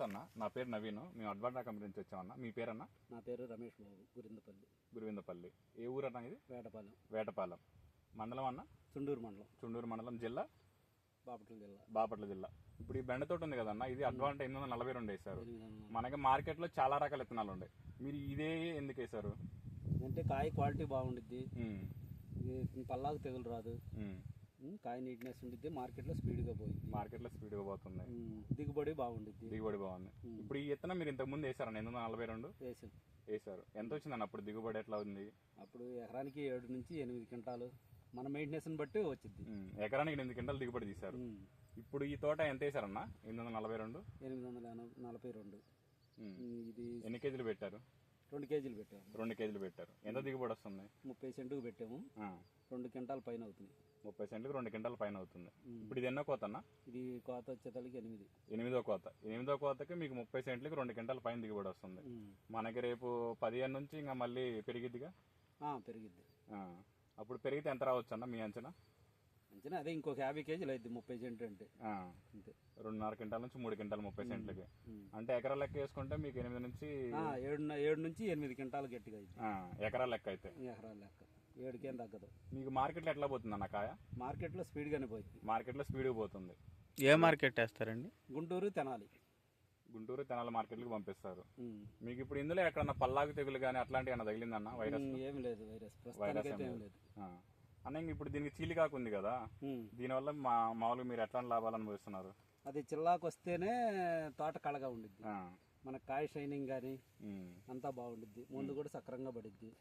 నమస్తే అన్న. నా పేరు నవీన్. మేము అడ్వాంటా కంపెనీ నుంచి వచ్చామన్న. మీ పేరన్న? నా పేరు రమేష్ బాబు గురిందపల్లి. గురువిందపల్లి. ఏ ఊరు అన్న ఇది? వేటపాలెం. వేటపాలెం. మండలం అన్న? చుండూరు మండలం. చుండూరు మండలం జిల్లా? బాపట్ల జిల్లా. బాపట్ల జిల్లా. ఇప్పుడు ఈ బెండ తోట ఉంది కదన్న ఇది అడ్వాంటా ఎనిమిది వందల నలభై రెండు వందల మనకి మార్కెట్లో చాలా రకాల విత్తనాలు ఉన్నాయి మీరు ఇదే ఎందుకు వేశారు? అంటే కాయ క్వాలిటీ బాగుండిద్ది. పల్లాకు తెగులు రాదు. కాయ నీట్నెస్ ఉండిద్ది మార్కెట్లో స్పీడ్గా పోయింది. మార్కెట్లో స్పీడ్గా పోతుంది దిగుబడి బాగుండిద్ది. దిగుబడి బాగుంది. ఇప్పుడు ఈ విత్తనం మీరు ఇంతకు ముందు వేసారన్న ఎనిమిది వందల నలభై రెండు? వేసాం. వేశారు ఎంత వచ్చిందన్న అప్పుడు దిగుబడి ఎట్లా ఉంది? అప్పుడు ఎకరానికి ఏడు నుంచి ఎనిమిది క్వింటాలు. మన మెయింటెనెన్స్ని బట్టి వచ్చింది ఎకరానికి ఎనిమిది క్వింటాలు దిగుబడి తీశారు. ఇప్పుడు ఈ తోట ఎంత వేసారన్న? ఎనిమిది వందల నలభై రెండు? ఎనిమిది వందల ఎనభై- నలభై రెండు. ఇది ఎన్ని కేజీలు పెట్టారు? రెండు కేజీలు పెట్టాము. రెండు కేజీలు పెట్టారు. ఎంత దిగుబడి వస్తుంది? ముప్పై సెంటుకు పెట్టాము. రెండు క్వింటాల పైన అవుతుంది ముప్పై సెంట్లకు రెండు క్వింటాల పైన అవుతుంది. ఇప్పుడు ఇది ఎన్నో కోత అన్న ఇది కోత వచ్చేతలకి ఎనిమిది. ఎనిమిదో కోత. ఎనిమిదో కోతకి మీకు ముప్పై సెంట్లకి రెండు క్వింటాల పైన దిగుబడి వస్తుంది. మనకి రేపు పదిహేను నుంచి ఇంకా మళ్ళీ పెరిగిద్దిగా? పెరిగిద్ది. అప్పుడు పెరిగితే ఎంత రావచ్చు అన్న మీ అంచనా? అంచనా అదే ఇంకొక యాభై కేజీలు అయింది ముప్పై సెంటు అంటే. అంతే. రెండున్నర క్వింటాల నుంచి మూడు క్వింటాలు ముప్పై సెంట్లకి. అంటే ఎకరా లెక్క వేసుకుంటే మీకు ఎనిమిది నుంచి ఏడు ఏడు నుంచి ఎనిమిది క్వింటాలు గట్టిగా అయింది ఆ, ఎకరా లెక్క అయితే. ఎకరాల లెక్క. ఏడుకేం తగ్గదు. మీకు మార్కెట్లో ఎట్లా పోతుంది అన్న కాయ? మార్కెట్లో స్పీడ్గానే పోయింది. మార్కెట్లో స్పీడ్గా పోతుంది. ఏ మార్కెట్ వేస్తారండి? గుంటూరు తెనాలి. గుంటూరు తెనాల మార్కెట్లకు పంపిస్తారు. మీకు ఇప్పుడు ఇందులో ఎక్కడన్నా పల్లాకు తెగులు కానీ అట్లాంటివి ఏమైనా తగిలిందన్న వైరస్? ఏమి లేదు వైరస్. వైరస్. అన్న ఇంక ఇప్పుడు దీనికి చీలికాకు ఉంది కదా. దీనివల్ల మా మామూలుగా మీరు ఎట్లాంటి లాభాలు అనుభవిస్తున్నారు? అది చిల్లాకు వస్తేనే తోట కళగా ఉండిద్ది. ఆ. మన కాయ షైనింగ్ కానీ. అంతా బాగుండిద్ది. ముందు కూడా సక్రంగా పడిద్ది.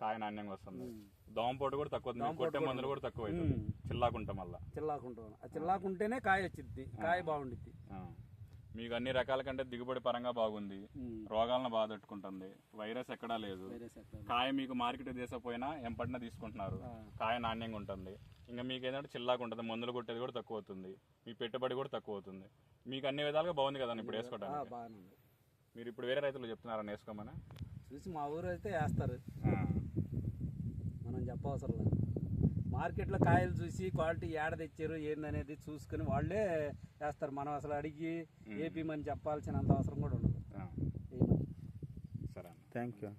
కాయ నాణ్యంగా వస్తుంది. దోమపోటు కూడా తక్కువ. కొట్టే మందులు కూడా తక్కువ. చిల్లాకుంటాం వల్ల చిల్లాకుంటాం ఆ చిల్లాకుంటేనే కాయ వచ్చిద్ది. కాయ బాగుండిద్ది. మీకు అన్ని రకాల కంటే దిగుబడి పరంగా బాగుంది. రోగాలను బాగా తట్టుకుంటుంది వైరస్ ఎక్కడా లేదు. కాయ మీకు మార్కెట్ తీసపోయినా ఎంపటిన తీసుకుంటున్నారు. కాయ నాణ్యంగా ఉంటుంది. ఇంకా మీకు ఏంటంటే చిల్లాగా ఉంటుంది. మందులు కొట్టేది కూడా తక్కువ అవుతుంది. మీ పెట్టుబడి కూడా తక్కువ అవుతుంది. మీకు అన్ని విధాలుగా బాగుంది కదా ఇప్పుడు వేసుకోవడానికి. మీరు ఇప్పుడు వేరే రైతులు చెప్తున్నారా వేసుకోమని చూసి మా ఊరు అయితే వేస్తారు. మనం చెప్పవసరం మార్కెట్లో కాయలు చూసి క్వాలిటీ ఏడ తెచ్చారు ఏందనేది చూసుకుని వాళ్ళే వేస్తారు. మనం అసలు అడిగి ఏపీమని చెప్పాల్సినంత అవసరం కూడా ఉండదు. సరే థ్యాంక్ యూ